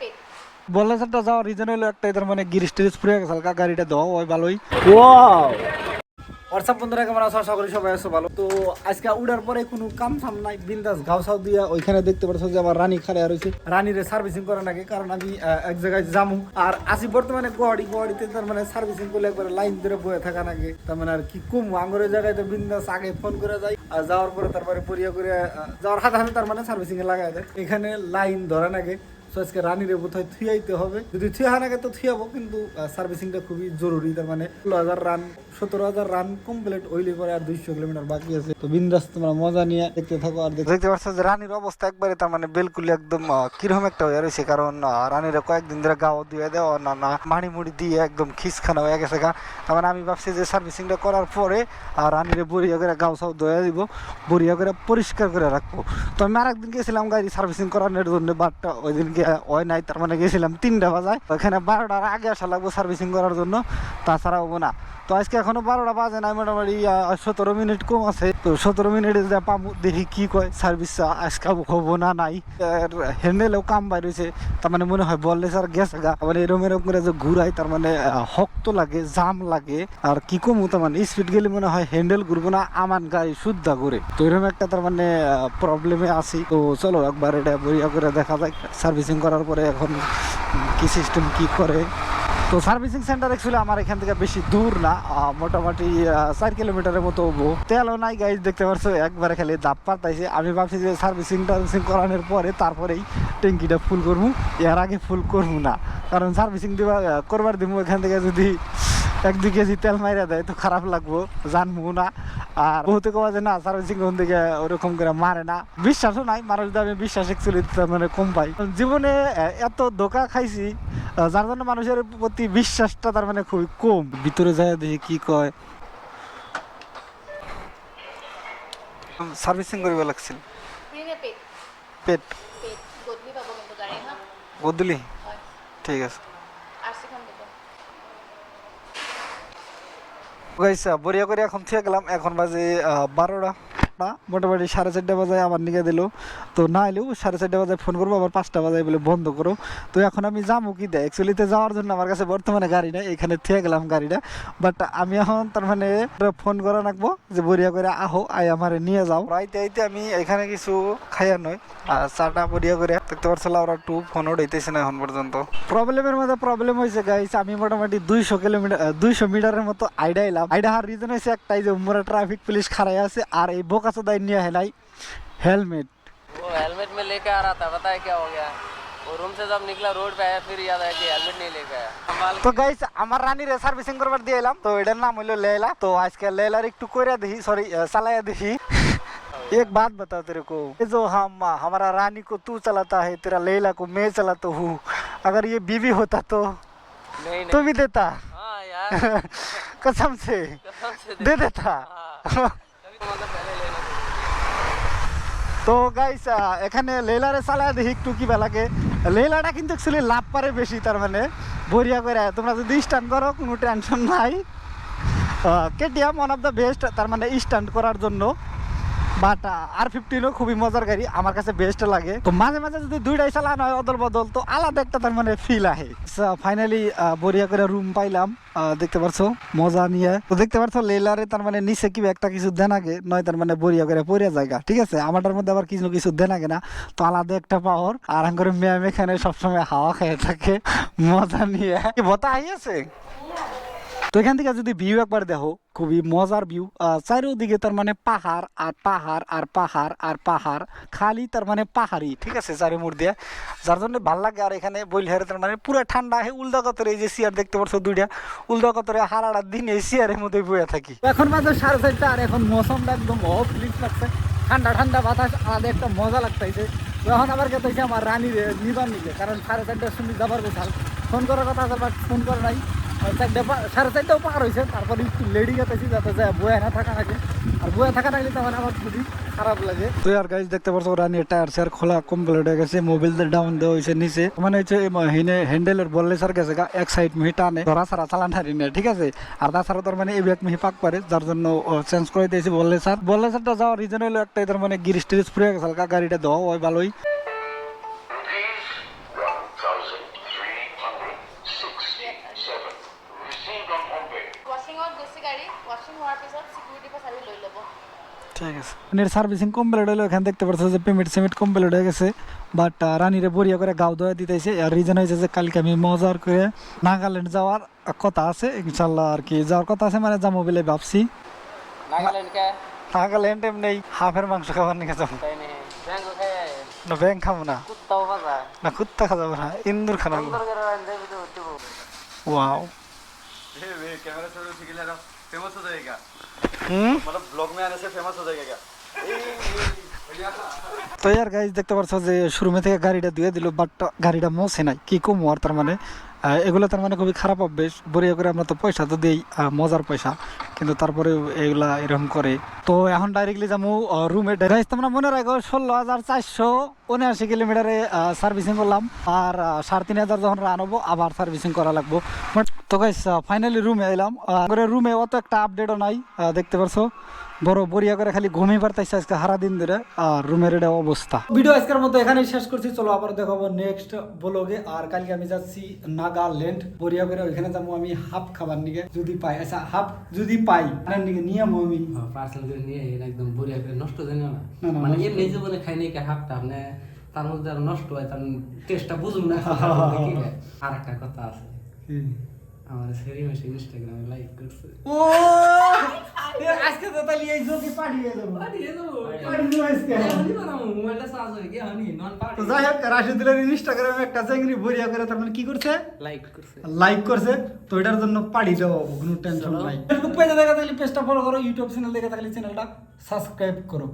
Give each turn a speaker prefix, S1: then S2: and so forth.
S1: পেট
S2: বললে স্যারটা যাওয়ার রিজন হলো একটা এদের মানে গিরিশ টিরিশ ফুরে গেছে হালকা গাড়িটা দেওয়া হয় ভালোই। হোয়াটসঅ্যাপ বন্ধুরা কেমন আছো? আশা করি সবাই আছো ভালো। তো আজকে উড়ার পরে কোনো কাম ফাম নাই বিন্দাস ঘাও সাউ দিয়া ওইখানে দেখতে পাচ্ছ যে আমার রানী খাড়া রয়েছে রানীরে সার্ভিসিং করা নাকি কারণ আমি এক জায়গায় যামু। আর আসি বর্তমানে গুয়াহাটি গুয়াহাটিতে তার মানে সার্ভিসিং করলে একবার লাইন ধরে বয়ে থাকা নাকি তার মানে আর কি কম আঙ্গুরের জায়গায় তো বিন্দাস আগে ফোন করে যাই আর যাওয়ার পরে তারপরে পরিয়া করে যাওয়ার হাতে হাতে তার মানে সার্ভিসিং এ লাগাই দেয়। এখানে লাইন ধরে নাকি তো আজকে রানীরে বোধহয় থুয়াইতে হবে। যদি থুয়া নাগে তো থুয়াবো কিন্তু সার্ভিসিংটা খুবই জরুরি, তার মানে ষোলো হাজার রান সতেরো হাজার রান কমপ্লিট ওইলে পরে আর দুইশো কিলোমিটার বাকি আছে। তো বিন্দাস, তোমরা মজা নিয়ে দেখতে থাকো আর দেখতে পাচ্ছ যে রানীর অবস্থা একবারে, তার মানে বেলকুলি একদম কীরকম একটা হয়ে রয়েছে, কারণ রানীরা কয়েকদিন ধরে গাও দিয়ে দেওয়া, না না, মাড়ি মুড়ি দিয়ে একদম খিসখানা হয়ে গেছে, গা। তার মানে আমি ভাবছি যে সার্ভিসিংটা করার পরে আর রানীরে বড়িয়া করে গাও সাও ধোয়া দিব, বড়িয়া করে পরিষ্কার করে রাখব। তো আমি আরেকদিন গেছিলাম গাড়ি সার্ভিসিং করানোর জন্য বাট ওই দিনকে হয় নাই তার মানে গেছিলাম তিনটা বাজায়। ওখানে বারোটার আগে আসা লাগবো সার্ভিসিং করার জন্য তাছাড়া হব না। তো আজকে এখনও বারোটা বাজে নাই মোটামুটি সতেরো মিনিট কম আছে। তো সতেরো মিনিটে যা পাবো দেখি কি কয় সার্ভিস আজকে হব না নাই। হ্যান্ডেলেও কাম বাইরেছে তার মানে মনে হয় বললে স্যার গেছে গা। মানে এরম এরকম করে যে ঘুরাই তার মানে আহ, শক্ত লাগে জাম লাগে। আর কি কমু তার মানে স্পিড গেলে মনে হয় হ্যান্ডেল ঘুরবো না আমার গাড়ি শুদ্ধা করে তো এরকম একটা তার মানে প্রবলেমে আছি। তো চলো একবার এটা বইয়া করে দেখা যায় সার্ভিসিং করার পরে এখন কি সিস্টেম কি করে? তো সার্ভিসিং সেন্টার অ্যাকচুয়ালি আমার এখান থেকে বেশি দূর না মোটামুটি চার কিলোমিটারের মতো হব। তেলও নাই গাইজ দেখতে পারছ একবারে খালি দাপ পাতাইছে আমি ভাবছি যে সার্ভিসিং টার্ভিসিং করানোর পরে তারপরেই ট্যাঙ্কিটা ফুল করব। এর আগে ফুল করব না। কারণ সার্ভিসিং আহ, করবার দিব এখান থেকে যদি এক দুই কেজি তেল মাইরা দেয় তো খারাপ লাগবো জানব না। আর বহুতে কবা যে না সার্ভিসিং কোন দিকে ওরকম করে মারে না। বিশ্বাসও নাই মানুষ আমি বিশ্বাস অ্যাকচুয়ালি মানে কম পাই। জীবনে এত ধোকা খাইছি যার জন্য মানুষের প্রতি বিশ্বাসটা তার মানে খুবই কম। ভিতরে যায় দেখি কি কয়। সার্ভিসিং করিব লাগছিল।
S1: পেট।
S2: বদলি ঠিক আছে
S1: আর সেখান দিব
S2: গাইসা বরিয়া করে এখন থেকে গেলাম এখন বাজে বারোটা। না মোটামুটি সাড়ে চারটা বাজায় আমার নিকে দিল। তো না এলেও সাড়ে চারটা বাজায় ফোন করব, আবার পাঁচটা বাজায় বলে বন্ধ করো। তো এখন আমি যাব কি দেয়? অ্যাকচুয়ালিতে যাওয়ার জন্য আমার কাছে বর্তমানে গাড়ি নেই, এখানে থেকে গেলাম গাড়িটা। বাট আমি এখন তার মানে ফোন করা রাখব যে বরিয়া করে আহো আই আমার নিয়ে যাও। রাইতে আইতে আমি এখানে কিছু খাইয়া নয় আর চাটা বরিয়া করে। দেখতে পারছিলাম ওরা একটু ফোন উঠাইতেছে না এখন পর্যন্ত। প্রবলেমের মধ্যে প্রবলেম হয়েছে গাইস আমি মোটামুটি দুইশো কিলোমিটার, দুইশো মিটারের মতো আইডা এলাম। আইডা হার রিজন হয়েছে একটাই যে, উমরা ট্রাফিক পুলিশ খাড়াই আছে, আর এই বোকাচো দায় নিয়ে হেলাই হেলমেট
S3: वो हेलमेट में लेके आ रहा था पता है क्या हो गया वो रूम से जब निकला रोड पे आया फिर याद आया कि हेलमेट नहीं लेके आया संभाल
S2: তো গাইস আমার রানীর সার্ভিসিং করবার দিয়ে এলাম তো এটার নাম হলো লেলা তো আজকে লেলার একটু কইরা দেখি সরি চালায়া দেখি एक बात बताओ तेरे को ये जो हम हमारा रानी को तू चलाता है तेरा लेला को मैं चलाता हूँ अगर ये बीवी होता तो
S3: नहीं
S2: तो
S3: नहीं
S2: भी देता
S3: हाँ यार
S2: कसम से
S3: कसम से दे
S2: दे देता
S3: हाँ
S2: তো গাইস এখানে লেলারে চালায় দেখি একটু কি লাগে। লেলাটা কিন্তু অ্যাকচুয়ালি লাভ পারে বেশি তার মানে বরিয়া করে। তোমরা যদি স্ট্যান্ড করো, কোনো টেনশন নাই। KTM one of the best তার মানে স্ট্যান্ড করার জন্য। বাট আর ফিফটিনও খুবই মজার গাড়ি, আমার কাছে বেস্ট লাগে। তো মাঝে মাঝে যদি দুইটাই চালানো হয় অদল বদল তো আলাদা একটা তার মানে ফিল আহে। ফাইনালি বরিয়া করে রুম পাইলাম। দেখতে পারছ, মজা নিয়ে। তো দেখতে পারছ, লেলারে তার মানে নিচে কি একটা কিছু দেন আগে, নয় তার মানে বরিয়া করে পরিয়া জায়গা। ঠিক আছে, আমারটার মধ্যে আবার কিছু কিছু দেন আগে না। তো আলাদা একটা পাওয়ার আর করে ম্যাম এখানে সবসময় হাওয়া খেয়ে থাকে। মজা নিয়ে। বতা আইয়াছে? তো এখান থেকে যদি ভিউ একবার দেখো, খুবই মজার ভিউ। চারিদিকে তার মানে পাহাড় আর পাহাড় আর পাহাড় আর পাহাড়, খালি তার মানে পাহাড়ি ঠিক আছে চারি মোড় দিয়ে। যার জন্য ভালো লাগে, আর এখানে বইলহারে তার মানে পুরো ঠান্ডা হে উল্দা কতরে এই যে চেয়ার দেখতে পাচ্ছ দুইটা, উল্দা কতরে হারাটা দিন এই চেয়ারের মধ্যে বয়ে থাকি। এখন মাত্র সাড়ে চারটা, আর এখন মৌসুমটা একদম অফ ফিলিংস লাগছে। ঠান্ডা ঠান্ডা বাতাস, আলাদা একটা মজা লাগতেছে এখন আবার কে হচ্ছে আমার রানী নিবার নিবে কারণ সাড়ে চারটার সময় যাবার কোথাও ফোন করার কথা আছে, বাট ফোন করে নাই। চারটে সাড়ে ডাউন দেওয়া হয়েছে নিচে। মানে হচ্ছে হিনে হ্যান্ডেলের বললে এক সাইড মিহি টানে। ধরা সারা চালান হারি না ঠিক আছে? আর তাছাড়া তার মানে এই ব্যাগ পাক পারে যার জন্য চেঞ্জ করে দিয়েছি বললে স্যার বললে স্যারটা যাওয়ার রিজন হলো মানে গিরিশ টিরিশ ফুরে গেছে হালকা গাড়িটা দেওয়া হয় ভালোই ঠিক আছে। এর সার্ভিসিং কমপ্লিট হলো এখান দেখতে পাচ্ছ যে পেমেন্ট সেমেন্ট কমপ্লিট হয়ে গেছে। বাট রানীরে গাও দোয়া দিতেছে আর রিজন হয়েছে যে আমি মজার করে নাগাল্যান্ড যাওয়ার কথা আছে। যাওয়ার কথা আছে মানে যাব বলে ভাবছি। নাগাল্যান্ড এমনি হাফের মাংস খাবার নিয়ে যাব না? ব্যাং খাব না না। কুত্তা খাওয়া যাব না ইন্দুর
S3: খানা
S2: ওয়াও
S4: फेमस हो जाएगा
S2: হুম
S4: मतलब ब्लॉग में आने से फेमस हो जाएगा क्या
S2: তো ইয়ার গাইজ দেখতে পাচ্ছ যে শোরুমে থেকে গাড়িটা দিয়ে দিল বাট গাড়িটা মোছে নাই কি কম আর তার মানে আহ, এগুলো তার মানে খুবই খারাপ অভ্যেস বরিয়া করে আমরা তো পয়সা তো দিই আহ, মজার পয়সা কিন্তু তারপরে এগুলা এরকম করে। তো এখন ডাইরেক্টলি যাব রুমে ডাইরেক্ট তোমরা মনে রাখো, ষোলো হাজার চারশো উনআশি কিলোমিটারে সার্ভিসিং করলাম। আর সাড়ে তিন হাজার যখন রান হব, আবার সার্ভিসিং করা লাগবো। তো গাইস ফাইনালি রুমে এলাম। রুমে অত একটা আপডেটও নাই দেখতে পারছ। বড় বরিয়া করে খালি ঘুমিয়ে পারতেছে আজকে সারা দিন ধরে আর রুমের এটা অবস্থা। ভিডিও আজকের মতো এখানেই শেষ করছি চলো আবার দেখাবো নেক্সট ব্লগে আর কালকে আমি যাচ্ছি নাগাল্যান্ড বরিয়া করে ওইখানে যাব আমি হাফ খাবার নিকে যদি পাই। আচ্ছা হাফ যদি পাই আপনার নিকে নিয়ে আমি
S5: পার্সেল করে নিয়ে একদম বড়িয়া করে নষ্ট জানি না মানে এমনি জীবনে খাই নাই হাফটা আপনি তার মধ্যে আর নষ্ট হয় তার টেস্টটা বুঝুন না আর একটা কথা আছে আমার সেরি মাসে ইনস্টাগ্রামে লাইক করছে।
S2: ও! আজকে তো তাহলে এই জোকে পাঠিয়ে দেবো।
S5: পাঠিয়ে দেবো।
S2: পাঠিয়ে দেবো আজকে।
S5: বানাবো, মোবাইলটা চার্জ হয়ে গিয়ে আমি নন
S2: তো যাই হোক রাশিদুলের ইনস্টাগ্রামে একটা চেংড়ি ভরিয়া করে তার মানে কি করছে?
S5: লাইক করছে।
S2: লাইক করছে। তো এটার জন্য পাড়ি দেওয়া কোনো টেনশন নাই। ফেসবুক পেজে দেখা থাকলে পেজটা ফলো করো ইউটিউব চ্যানেল দেখে থাকলে চ্যানেলটা সাবস্ক্রাইব করো।